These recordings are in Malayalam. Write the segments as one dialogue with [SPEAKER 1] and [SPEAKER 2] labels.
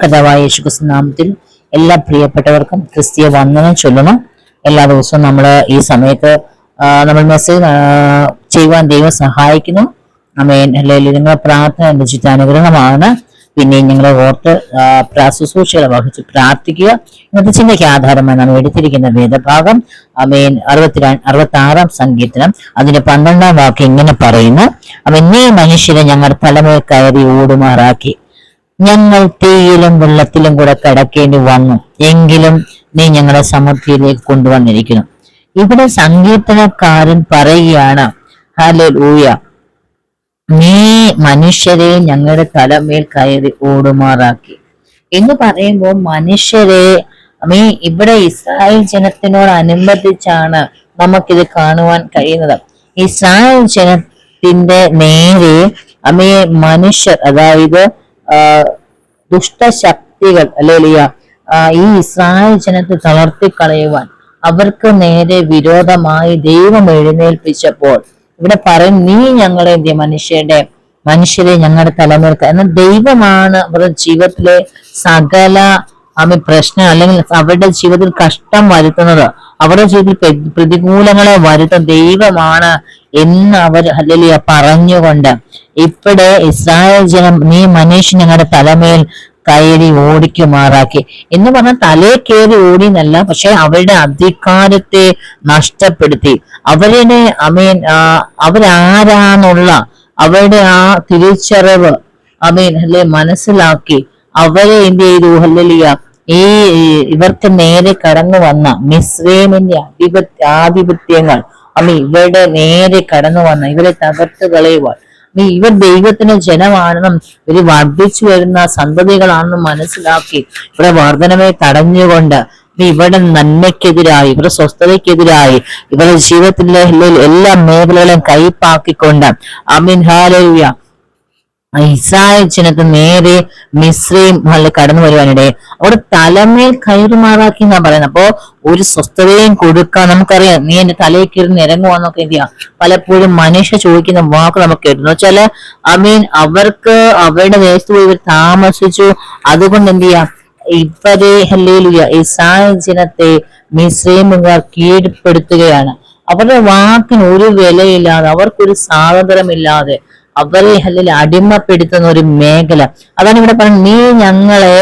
[SPEAKER 1] കഥാവായ യേശുക്രിസ്തു നാമത്തിൽ എല്ലാ പ്രിയപ്പെട്ടവർക്കും ക്രിസ്തീയ വന്ദനം ചൊല്ലണം എല്ലാ ദിവസവും നമ്മൾ ഈ സമയത്ത് നമ്മൾ മെസ്സേജ് ചെയ്യുവാൻ ദൈവം സഹായിക്കുന്നു. അമേൻ അല്ലെങ്കിൽ നിങ്ങളുടെ പ്രാർത്ഥന എന്റെ അനുഗ്രഹമാണ്. പിന്നെ ഞങ്ങളെ ഓർത്ത് ശുശ്രൂഷകളെ വഹിച്ച് പ്രാർത്ഥിക്കുക. ഇന്നത്തെ ചിന്തയ്ക്ക് ആധാരമായി നാം എടുത്തിരിക്കുന്ന വേദഭാഗം അമേൻ അറുപത്തി അറുപത്തി ആറാം സങ്കീർത്തനം. അതിന്റെ പന്ത്രണ്ടാം വാക്ക് ഇങ്ങനെ പറയുന്നു. അവൻ നീ മനുഷ്യരെ ഞങ്ങൾ തലമേൽ കയറി ഓടുമാറാക്കി. ഞങ്ങൾ തീയിലും വെള്ളത്തിലും കൂടെ കിടക്കേണ്ടി വന്നു. എങ്കിലും നീ ഞങ്ങളെ സമൃദ്ധിയിലേക്ക് കൊണ്ടുവന്നിരിക്കുന്നു. ഇവിടെ സങ്കീർത്തനക്കാരൻ പറയുകയാണ് ഹല്ലേലൂയ. നീ മനുഷ്യരെ ഞങ്ങളുടെ തലമേൽ കയറി ഓടുമാറാക്കി. എന്ന് പറയുമ്പോൾ മനുഷ്യരെ മീ ഇവിടെ ഇസ്രായേൽ ജനത്തിനോട് അനുബന്ധിച്ചാണ് നമുക്കിത് കാണുവാൻ കഴിയുന്നത്. ഇസ്രായേൽ ജനത്തിന്റെ നേരെ അമ്മയെ മനുഷ്യർ അതായത് ദുഷ്ടശക്തികൾ അല്ലേലിയ ഈ ഇസ്രായേൽ ജനത്തെ തളർത്തിക്കളയുവാൻ അവർക്ക് നേരെ വിരോധമായി ദൈവം എഴുന്നേൽപ്പിച്ചപ്പോൾ ഇവിടെ പറയും നീ ഞങ്ങളെ എന്ത്? മനുഷ്യരുടെ മനുഷ്യരെ ഞങ്ങളുടെ തലമുറയ്ക്ക് എന്നാൽ ദൈവമാണ് അവരുടെ ജീവിതത്തിലെ സകല ആമി പ്രശ്നം അല്ലെങ്കിൽ അവരുടെ ജീവിതത്തിൽ കഷ്ടം വരുത്തുന്നത് അവരുടെ ജീവിതത്തിൽ പ്രതികൂലങ്ങളെ വരുത്തുന്ന ദൈവമാണ് എന്ന് അവർ ഹല്ലലിയ പറഞ്ഞുകൊണ്ട് ഇവിടെ ഇസ്രായേൽ ജനം നീ മനുഷ്യൻ ഞങ്ങളുടെ തലമേൽ കയറി ഓടിക്കുമാറാക്കി. എന്ന് പറഞ്ഞാൽ തലേ കയറി ഓടി എന്നല്ല പക്ഷെ അവരുടെ അധികാരത്തെ നഷ്ടപ്പെടുത്തി. അവരുടെ അമീൻ അവരാരാന്നുള്ള അവരുടെ ആ തിരിച്ചറിവ് അമീൻ അല്ലെ മനസ്സിലാക്കി അവരെ എന്ത് ചെയ്തു ഹല്ലലിയ ഈ ഇവർക്ക് നേരെ കടന്നു വന്ന മിസ്രൈമിന്റെ ആധിപത്യ ആധിപത്യങ്ങൾ അമ്മ ഇവരുടെ നേരെ കടന്നു വന്ന ഇവരെ തകർത്ത് കളയുവാൻ. അമ്മ ഇവർ ദൈവത്തിന് ജനമാണെന്നും ഇവർ വർദ്ധിച്ചു വരുന്ന സന്തതികളാണെന്നും മനസ്സിലാക്കി ഇവിടെ വർധനമെ തടഞ്ഞുകൊണ്ട് ഇവരുടെ നന്മയ്ക്കെതിരായി ഇവരുടെ സ്വസ്ഥതയ്ക്കെതിരായി ഇവരുടെ ജീവിതത്തിലെ എല്ലാ മേഖലകളും കൈപ്പാക്കിക്കൊണ്ട്. അമീൻ ഹാലൂയ ഇസ്രായേൽ ജനത്തിന് നേരെ മിശ്രയും കടന്നു വരുവാനിടെ അവിടെ തലമേൽ കയറുമാറാക്കി എന്നാ പറയുന്നത്. അപ്പോ ഒരു സ്വസ്ഥതയും കൊടുക്കാൻ നമുക്കറിയാം. നീ എന്റെ തലയിൽ കയറി നിരങ്ങുവാന്നൊക്കെ എന്ത് ചെയ്യാം പലപ്പോഴും മനുഷ്യ ചോദിക്കുന്ന വാക്ക് നമുക്ക് കേട്ടു. വെച്ചാൽ ഐ മീൻ അവർക്ക് അവരുടെ ദേശത്ത് പോയി ഇവർ താമസിച്ചു. അതുകൊണ്ട് എന്ത് ചെയ്യാം ഇവരെ ഹല്ലേലൂയ ഇസ്രായേൽ ജനത്തെ മിശ്രൈമുകാർ കീഴ്പ്പെടുത്തുകയാണ്. അവരുടെ വാക്കിന് ഒരു വിലയില്ലാതെ അവർക്കൊരു സ്വാതന്ത്ര്യമില്ലാതെ അവരെ അല്ലെങ്കിൽ അടിമപ്പെടുത്തുന്ന ഒരു മേഖല. അതാണ് ഇവിടെ പറഞ്ഞത് നീ ഞങ്ങളെ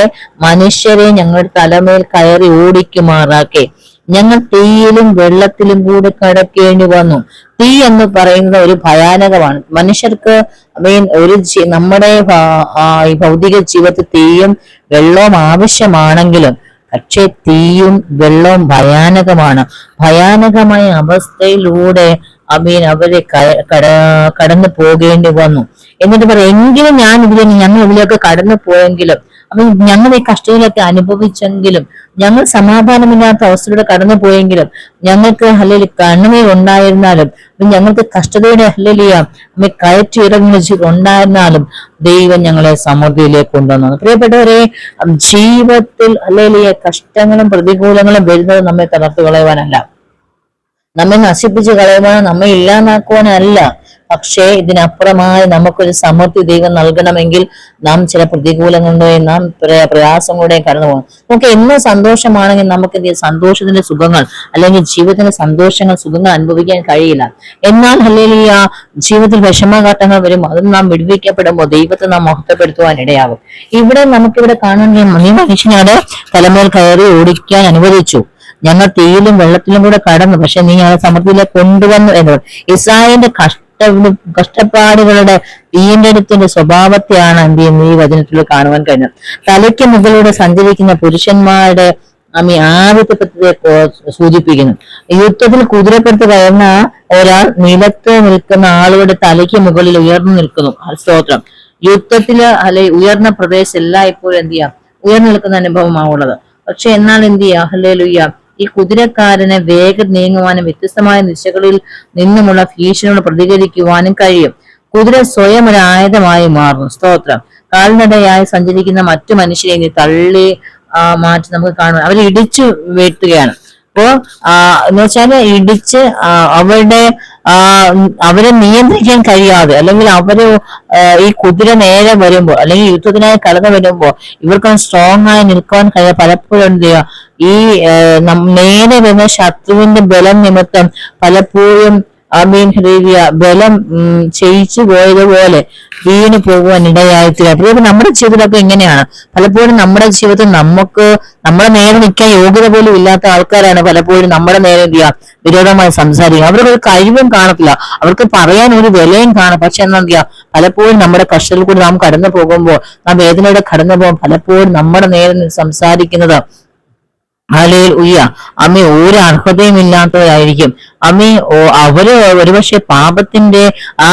[SPEAKER 1] മനുഷ്യരെ ഞങ്ങളുടെ തലമേൽ കയറി ഓടിക്കുമാറാക്കി. ഞങ്ങൾ തീയിലും വെള്ളത്തിലും കൂടെ കടക്കേണ്ടി വന്നു. തീ എന്ന് പറയുന്നത് ഒരു ഭയാനകമാണ്. മനുഷ്യർക്ക് മീൻ ഒരു നമ്മുടെ ഭൗതിക ജീവിതത്തിൽ തീയും വെള്ളവും ആവശ്യമാണെങ്കിലും പക്ഷെ തീയും വെള്ളവും ഭയാനകമാണ്. ഭയാനകമായ അവസ്ഥയിലൂടെ അമീൻ അവരെ കടന്നു പോകേണ്ടി വന്നു. എന്നിട്ട് പറയാം എങ്കിലും ഞാൻ ഇതിലെ ഞങ്ങൾ ഇതിലേക്ക് കടന്നു പോയെങ്കിലും അപ്പൊ ഞങ്ങൾ ഈ കഷ്ടതയിലൊക്കെ അനുഭവിച്ചെങ്കിലും ഞങ്ങൾ സമാധാനമില്ലാത്ത അവസ്ഥയിലൂടെ കടന്നു പോയെങ്കിലും ഞങ്ങൾക്ക് അല്ലെങ്കിൽ കണ്ണുമേ ഉണ്ടായിരുന്നാലും ഞങ്ങൾക്ക് കഷ്ടതയുടെ ഹല്ലേലിയ അമ്മ കയറ്റി ഇറങ്ങി ഉണ്ടായിരുന്നാലും ദൈവം ഞങ്ങളെ സമൃദ്ധിയിലേക്ക് കൊണ്ടുവന്നു. പ്രിയപ്പെട്ടവരെ ജീവിതത്തിൽ അല്ലെങ്കിൽ കഷ്ടങ്ങളും പ്രതികൂലങ്ങളും വരുന്നത് നമ്മെ തളർത്തു കളയുവാനല്ല നമ്മെ നശിപ്പിച്ച് കളയുവാനോ നമ്മെ ഇല്ലാതാക്കുവാനല്ല. പക്ഷേ ഇതിനപ്പുറമായി നമുക്കൊരു സമൃദ്ധി ദൈവം നൽകണമെങ്കിൽ നാം ചില പ്രതികൂലങ്ങളുടെയും നാം പ്രയാസം പ്രയാസങ്ങളുടെയും കടന്നു പോകണം. നമുക്ക് എന്ന് സന്തോഷമാണെങ്കിൽ നമുക്ക് സന്തോഷത്തിന്റെ സുഖങ്ങൾ അല്ലെങ്കിൽ ജീവിതത്തിന്റെ സന്തോഷങ്ങൾ സുഖങ്ങൾ അനുഭവിക്കാൻ കഴിയില്ല. എന്നാൽ അല്ലെങ്കിൽ ആ ജീവിതത്തിൽ വിഷമഘട്ടങ്ങൾ വരും. അത് നാം വിടുവിക്കപ്പെടുമ്പോൾ ദൈവത്തെ നാം മഹത്വപ്പെടുത്തുവാൻ ഇടയാകും. ഇവിടെ നമുക്കിവിടെ ഈ മനുഷ്യനാണ് തലമേൽ കയറി ഓടിക്കാൻ അനുവദിച്ചു. ഞങ്ങൾ തീയിലും വെള്ളത്തിലും കൂടെ കടന്നു. പക്ഷെ നീ ഞങ്ങളെ സമൃദ്ധിയിലേക്ക് കൊണ്ടുവന്നു എന്ന് ഇസ്രായേലിന്റെ കഷ്ട കഷ്ടപ്പാടുകളുടെ വീണ്ടെടുത്തിന്റെ സ്വഭാവത്തെയാണ് എന്ത് ചെയ്യുന്നത് ഈ വചനത്തിൽ കാണുവാൻ കഴിഞ്ഞത്. തലയ്ക്ക് മുകളിലൂടെ സഞ്ചരിക്കുന്ന പുരുഷന്മാരുടെ അമ്മി ആദ്യത്തെ സൂചിപ്പിക്കുന്നു. യുദ്ധത്തിൽ കുതിരപ്പുറത്ത് കയറുന്ന ഒരാൾ നിലത്ത് നിൽക്കുന്ന ആളുകളുടെ തലയ്ക്ക് മുകളിൽ ഉയർന്നു നിൽക്കുന്നു. സ്തോത്രം. യുദ്ധത്തിൽ അല്ലെ ഉയർന്ന പ്രദേശം എല്ലായ്പ്പോഴും എന്ത് ചെയ്യാം? ഉയർന്നു നിൽക്കുന്ന അനുഭവമാണുള്ളത്. പക്ഷെ എന്നാൽ എന്ത് ചെയ്യാ? ഹല്ലേലൂയ ഈ കുതിരക്കാരന് വേഗം നീങ്ങുവാനും വ്യത്യസ്തമായ ദിശകളിൽ നിന്നുമുള്ള ഭീഷണിയോട് പ്രതികരിക്കുവാനും കഴിയും. കുതിര സ്വയം ഒരു ആയുധമായി മാറുന്നു. സ്തോത്രം. കാൽനടയായി സഞ്ചരിക്കുന്ന മറ്റു മനുഷ്യരെ തള്ളി മാറ്റി നമുക്ക് കാണുവാൻ. അവരെ ഇടിച്ചു വീഴ്ത്തുകയാണ്. അപ്പോ എന്ന് വെച്ചാൽ ഇടിച്ച് അവരുടെ അവരെ നിയന്ത്രിക്കാൻ കഴിയാതെ അല്ലെങ്കിൽ അവർ ഈ കുതിര നേരെ വരുമ്പോ അല്ലെങ്കിൽ യുദ്ധത്തിനായി കടന്നു വരുമ്പോ ഇവർക്ക് സ്ട്രോങ് ആയി നിൽക്കാൻ കഴിയാ. പലപ്പോഴും എന്ത് ചെയ്യുക ഈ നേരെ വരുന്ന ശത്രുവിന്റെ ബലം നിമിത്തം പലപ്പോഴും അമീൻ ഹൃദയ ബലം ചെയ്യിച്ചു പോയതുപോലെ വീണ് പോകുവാൻ ഇടയായിത്തീരും അപ്പോൾ നമ്മുടെ ജീവിതമൊക്കെ എങ്ങനെയാണ് പലപ്പോഴും നമ്മുടെ ജീവിതത്തിൽ നമുക്ക് നമ്മുടെ നേരെ നിൽക്കാൻ യോഗ്യത പോലും ഇല്ലാത്ത ആൾക്കാരാണ് പലപ്പോഴും നമ്മുടെ നേരെ എന്ത് ചെയ്യുക? വിരോധമായി സംസാരിക്കുക. അവർക്ക് ഒരു കഴിവും കാണത്തില്ല. അവർക്ക് പറയാൻ ഒരു വിലയും കാണും പക്ഷെ എന്താ ചെയ്യുക? പലപ്പോഴും നമ്മുടെ കഷ്ടത്തിൽ കൂടി നാം കടന്നു പോകുമ്പോൾ നാം വേദനയുടെ കടന്നു പോകുമ്പോൾ പലപ്പോഴും നമ്മുടെ നേരെ സംസാരിക്കുന്നത് ആലയിൽ ഉയ്യ. അമ്മ ഒരു അർഹതയും ഇല്ലാത്തവരായിരിക്കും. അമ്മ അവർ ഒരുപക്ഷെ പാപത്തിന്റെ ആ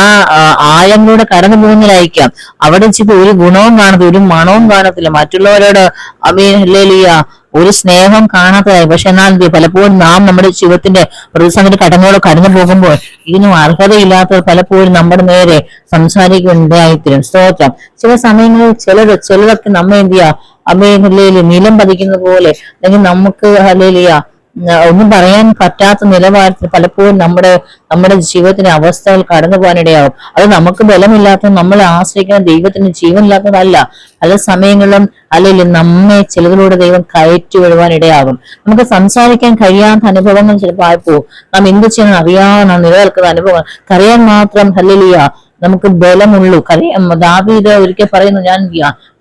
[SPEAKER 1] ആഴങ്ങളുടെ കടന്നു പോകുന്നതായിരിക്കാം അവിടെ വെച്ചിട്ട് ഒരു ഗുണവും കാണത്തില്ല ഒരു മണവും കാണത്തില്ല. മറ്റുള്ളവരോട് അമ്മ ഹല്ലേലൂയ ഒരു സ്നേഹം കാണാത്തതായി. പക്ഷെ എന്നാൽ പലപ്പോഴും നാം നമ്മുടെ ശിവത്തിന്റെ പ്രതിസന്ധി കടന്നോട് കടന്നു പോകുമ്പോൾ ഇതിനും അർഹതയില്ലാത്തവർ പലപ്പോഴും നമ്മുടെ നേരെ സംസാരിക്കുകയുണ്ടായിത്തീരും സ്തോത്രം. ചില സമയങ്ങളിൽ ചിലർ ചിലരൊക്കെ നമ്മ എന്ത് ചെയ്യുക ഹല്ലേലൂയ നിലം പതിക്കുന്ന പോലെ അല്ലെങ്കിൽ നമുക്ക് ഉം, ഒന്നും പറയാൻ പറ്റാത്ത നിലവാരത്തിൽ പലപ്പോഴും നമ്മുടെ നമ്മുടെ ജീവിതത്തിന്റെ അവസ്ഥകൾ കടന്നു പോകാനിടയാവും. അത് നമുക്ക് ബലമില്ലാത്ത നമ്മൾ ആശ്രയിക്കുന്ന ദൈവത്തിന് ജീവനില്ലാത്തതല്ല. പല സമയങ്ങളിലും അല്ലെങ്കിൽ നമ്മെ ചിലതിലൂടെ ദൈവം കയറ്റി വിടുവാൻ ഇടയാകും നമുക്ക് സംസാരിക്കാൻ കഴിയാത്ത അനുഭവങ്ങൾ ചിലപ്പോൾ ആയിപ്പോ നാം എന്ത് ചെയ്യണം? അറിയാതെ നാം നിലനിൽക്കുന്ന അനുഭവം കറിയാൻ മാത്രം ഹല്ലേലൂയ നമുക്ക് ബലമുള്ളൂ. കരയാൻ ദാവീദ് ഒരിക്കൽ പറയുന്നു ഞാൻ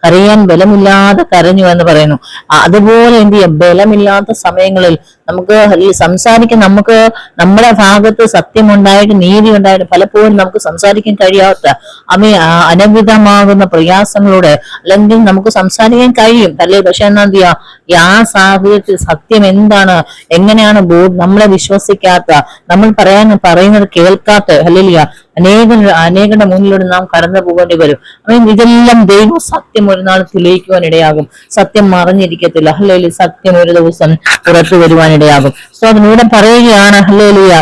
[SPEAKER 1] കരയാൻ ബലമില്ലാതെ കരഞ്ഞു എന്ന് പറയുന്നു. അതുപോലെ എന്ത് ചെയ്യാം? ബലമില്ലാത്ത സമയങ്ങളിൽ നമുക്ക് ഈ സംസാരിക്കാൻ നമുക്ക് നമ്മുടെ ഭാഗത്ത് സത്യമുണ്ടായിട്ട് നീതി ഉണ്ടായിട്ട് പലപ്പോഴും നമുക്ക് സംസാരിക്കാൻ കഴിയാത്ത അമി അനവിധമാകുന്ന പ്രയാസങ്ങളോട് അല്ലെങ്കിൽ നമുക്ക് സംസാരിക്കാൻ കഴിയും. അല്ലേ? പക്ഷെ എന്ത് ചെയ്യാ ഈ ആ സാഹചര്യത്തിൽ സത്യം എന്താണ്? എങ്ങനെയാണ് നമ്മളെ വിശ്വസിക്കാത്ത നമ്മൾ പറയാൻ പറയുന്നത് കേൾക്കാത്ത അല്ലെങ്കിൽ അനേക അനേകരുടെ മുന്നിലൂടെ നാം കടന്നു പോകേണ്ടി വരും. അപ്പം ഇതെല്ലാം ദൈവ സത്യം ഒരു നാൾ തെളിയിക്കുവാൻ ഇടയാകും സത്യം മറിഞ്ഞിരിക്കത്തില്ല അല്ലെങ്കിൽ സത്യം ഒരു ദിവസം പുറത്തു വരുവാനിടയാകും സോ ഇവിടെ പറയുകയാണ് ഹല്ലേലൂയ.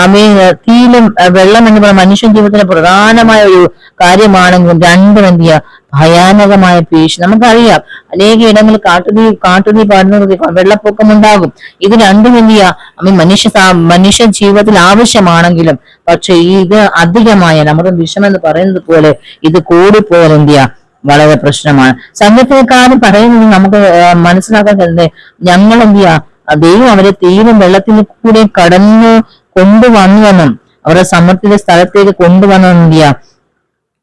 [SPEAKER 1] ആമീൻ. തീയിലും വെള്ളം എന്ന് പറയുന്ന മനുഷ്യ ജീവിതത്തിലെ പ്രധാനമായ ഒരു കാര്യമാണെങ്കിലും രണ്ടും എന്ത് ചെയ്യുക ഭയാനകമായ ഭീഷണി നമുക്കറിയാം അനേക ഇടങ്ങളിൽ കാട്ടുതീ കാട്ടുതീ പാടുന്നത് വെള്ളപ്പൊക്കം ഉണ്ടാകും. ഇത് രണ്ടും എന്ത് ചെയ്യുക അമ്മ മനുഷ്യ മനുഷ്യ ജീവിതത്തിൽ ആവശ്യമാണെങ്കിലും പക്ഷെ ഇത് അധികമായ നമ്മുടെ വിഷം എന്ന് പറയുന്നത് പോലെ ഇത് കൂടിപ്പോയാൽ എന്ത് ചെയ്യുക വളരെ പ്രശ്നമാണ്. സംഘത്തിനെക്കാളും പറയുന്നത് നമുക്ക് മനസ്സിലാക്കാൻ കഴിയുന്നത് ഞങ്ങൾ എന്ത് ചെയ്യുക ദൈവം അവരെ തീരും വെള്ളത്തിന് കൂടെ കടന്നു കൊണ്ടുവന്നുവെന്നും അവരുടെ സമൃദ്ധിയുടെ സ്ഥലത്തേക്ക് കൊണ്ടുവന്നെന്ന്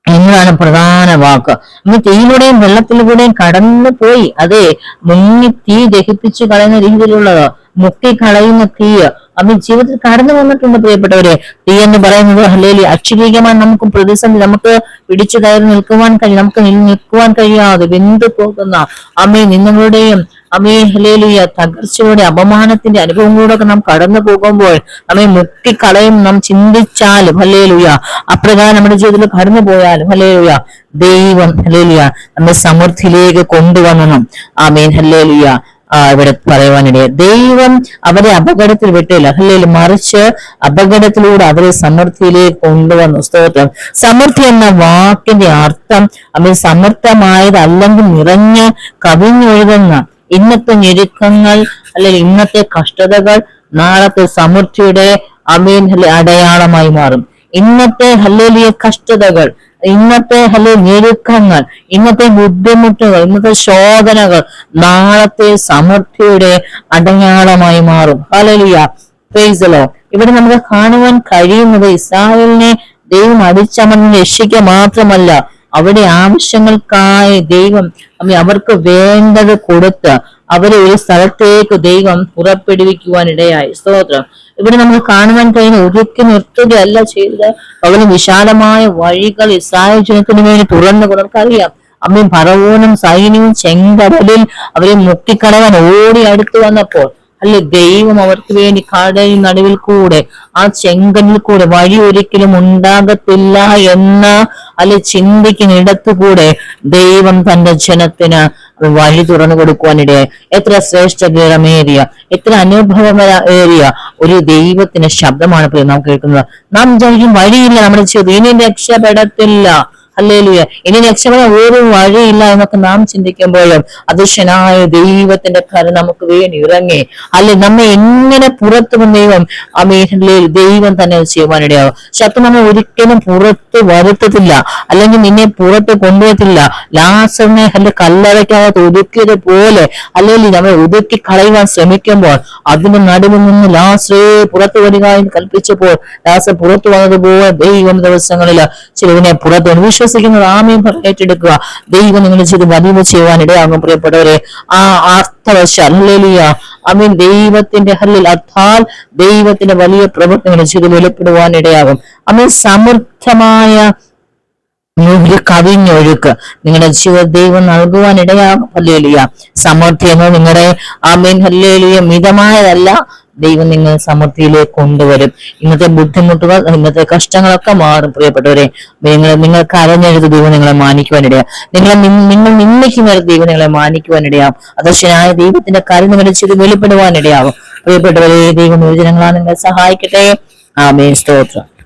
[SPEAKER 1] എന്നതാണ് പ്രധാന വാക്ക്. ഇനി തീയിലൂടെയും വെള്ളത്തിലൂടെയും കടന്നു പോയി. അതെ മുങ്ങി തീ ദഹിപ്പിച്ചു കളയുന്ന രീതിയിലുള്ളത് മുക്കി കളയുന്ന തീ. അമ്മ ജീവിതത്തിൽ കടന്നു വന്നിട്ടുണ്ട് പ്രിയപ്പെട്ടവരെ. തീ എന്ന് പറയുന്നത് അല്ലെങ്കിൽ അക്ഷരീകമായി നമുക്ക് പ്രതിസന്ധി. നമുക്ക് പിടിച്ചു കയറി നിൽക്കുവാൻ കഴിയും നമുക്ക് നിൽ- നിൽക്കുവാൻ കഴിയാതെ വെന്തു പോകുന്ന അമ്മയും നിങ്ങളുടെയും അമ്മേ ഹലേലുയ തകർച്ചയുടെ അപമാനത്തിന്റെ അനുഭവങ്ങളിലൂടെ നാം കടന്നു പോകുമ്പോൾ നമ്മെ മുക്കിക്കളയും നാം ചിന്തിച്ചാലും ഹലേലുയ അപ്രകാരം നമ്മുടെ ജീവിതത്തിൽ കടന്നു പോയാലും ഹലേലുയ ദൈവം ഹലേലുയ നമ്മെ സമൃദ്ധിയിലേക്ക് കൊണ്ടുവന്നണം ആമേൻ ഹലേലുയ ഇവിടെ പറയുവാനിടയ. ദൈവം അവരെ അപകടത്തിൽ വിട്ടില്ല അല്ലെങ്കിൽ മറിച്ച് അപകടത്തിലൂടെ അവരെ സമൃദ്ധിയിലേക്ക് കൊണ്ടുവന്നു. സ്തോത്രം. സമൃദ്ധി എന്ന വാക്കിന്റെ അർത്ഥം അവൻ സമർത്ഥമായത് അല്ലെങ്കിൽ നിറഞ്ഞ് കവിഞ്ഞൊഴുകുന്ന ഇന്നത്തെ ഞെരുക്കങ്ങൾ അല്ലെങ്കിൽ ഇന്നത്തെ കഷ്ടതകൾ നാളത്തെ സമൃദ്ധിയുടെ അമീൻ അടയാളമായി മാറും. ഇന്നത്തെ ഹല്ലേലിയ കഷ്ടതകൾ ഇന്നത്തെ ഹല്ലേ ഞെരുക്കങ്ങൾ ഇന്നത്തെ ബുദ്ധിമുട്ടുകൾ ഇന്നത്തെ ശോധനകൾ നാളത്തെ സമൃദ്ധിയുടെ അടയാളമായി മാറും. ഹല്ലേലൂയ. ഫേസലോ ഇവിടെ നമുക്ക് കാണുവാൻ കഴിയുന്നത് ഇസ്രായേലിനെ ദൈവം അടിച്ചമർന്ന് രക്ഷിക്കുക മാത്രമല്ല അവിടെ ആവശ്യങ്ങൾക്കായി ദൈവം അവർക്ക് വേണ്ടത് കൊടുത്ത് അവരെ ഒരു സ്ഥലത്തേക്ക് ദൈവം പുറപ്പെടുവിക്കുവാൻ ഇടയായി. സ്തോത്രം. ഇവിടെ നമ്മൾ കാണുവാൻ കഴിയുന്ന ഒരുക്കി നിർത്തുകയല്ല ചെയ്തത്. അവന് വിശാലമായ വഴികൾ ഇസ്രായേൽ ജനത്തിന് വേണ്ടി തുറന്നു നമുക്കറിയാം അമ്മയും പറവൂനും സൈന്യവും ചെങ്കടലിൽ അവരെ മുക്കിക്കടവാൻ ഓടി അടുത്തു വന്നപ്പോൾ അല്ലെ ദൈവം അവർക്ക് വേണ്ടി കടലിൽ നടുവിൽ കൂടെ ആ ചെങ്കലിൽ കൂടെ വഴി ഒരിക്കലും ഉണ്ടാകത്തില്ല എന്ന അല്ലെ ചിന്തിക്കുന്നിടത്തുകൂടെ ദൈവം തന്റെ ജനത്തിന് വഴി തുറന്നു കൊടുക്കുവാനിടയെ എത്ര ശ്രേഷ്ഠകരമേറിയ എത്ര അനുഭവമേറിയ ഒരു ദൈവത്തിന്റെ ശബ്ദമാണ് ഇപ്പോൾ നാം കേൾക്കുന്നത്. നാം വിചാരിക്കും വഴിയില്ല നമ്മുടെ ചെറിയ രക്ഷപ്പെടത്തില്ല. അല്ലേലുയ ഇനി രക്ഷപ്പെടാൻ ഒരു വഴിയില്ല എന്നൊക്കെ നാം ചിന്തിക്കുമ്പോഴും അദൃശ്യനായ ദൈവത്തിന്റെ കരു നമുക്ക് വേണ്ടി ഇറങ്ങി. അല്ലെ നമ്മെ എങ്ങനെ പുറത്തു ദൈവം മേഖലയിൽ ദൈവം തന്നെ ചെയ്യുവാനിടയാവും. ശത്രു നമ്മെ ഒരിക്കലും പുറത്ത് വരുത്തത്തില്ല. അല്ലെങ്കിൽ നിന്നെ പുറത്ത് കൊണ്ടുവരത്തില്ല. ലാസറിനെ അല്ലെ കല്ലറയ്ക്കകത്ത് ഒതുക്കിയത് പോലെ അല്ലെങ്കിൽ നമ്മെ ഒതുക്കി കളയുവാൻ ശ്രമിക്കുമ്പോൾ അതിന്റെ നടുവിൽ നിന്ന് ലാസറേ പുറത്തു വരിക എന്ന് കൽപ്പിച്ചപ്പോൾ ലാസർ പുറത്തു വന്നതുപോലെ ദൈവം ദിവസങ്ങളിൽ ചിലവിനെ പുറത്തു വന്നു. വിശ്വസിക്കുന്നത് ആമയും ഏറ്റെടുക്കുക. ദൈവം നിങ്ങൾ ചെയ്ത് വലിയ ചെയ്യുവാൻ ഇടയാകും. പ്രിയപ്പെട്ടവരെ ആ അർത്ഥവശ അല്ലേലിയ അമീൻ. ദൈവത്തിന്റെ ഹല്ലിൽ അർത്ഥാൽ ദൈവത്തിന്റെ വലിയ പ്രവർത്തനങ്ങൾ ചെയ്ത് വെളിപ്പെടുവാൻ ഇടയാകും. അമീൻ. സമൃദ്ധമായ ഒരു കവിഞ്ഞൊഴുക്ക് നിങ്ങളുടെ ജീവിത ദൈവം നൽകുവാൻ ഇടയാകും. ഹല്ലേലിയ. സമൃദ്ധി എന്ന് നിങ്ങളുടെ അമീൻ ഹല്ലേലിയ മിതമായതല്ല ദൈവം നിങ്ങൾ സമൃദ്ധിയിലേക്ക് കൊണ്ടുവരും. ഇന്നത്തെ ബുദ്ധിമുട്ടുകൾ ഇന്നത്തെ കഷ്ടങ്ങളൊക്കെ മാറും പ്രിയപ്പെട്ടവരെ. നിങ്ങൾ നിങ്ങൾ കരഞ്ഞെഴുത് ദൈവം നിങ്ങളെ മാനിക്കുവാനിടയാ. നിങ്ങളെ നിൻ- നിങ്ങൾ നിന്ദിക്കുന്നവർ ദൈവം നിങ്ങളെ മാനിക്കുവാനിടയാവും അദർശനായ ദൈവത്തിന്റെ കരം നിങ്ങളുടെ ചെയ്ത് വെളിപ്പെടുവാനിടയാവും പ്രിയപ്പെട്ടവരെ ദൈവം യുവജനങ്ങളാണ് നിങ്ങളെ സഹായിക്കട്ടെ. ആമേ സ്തോത്രം.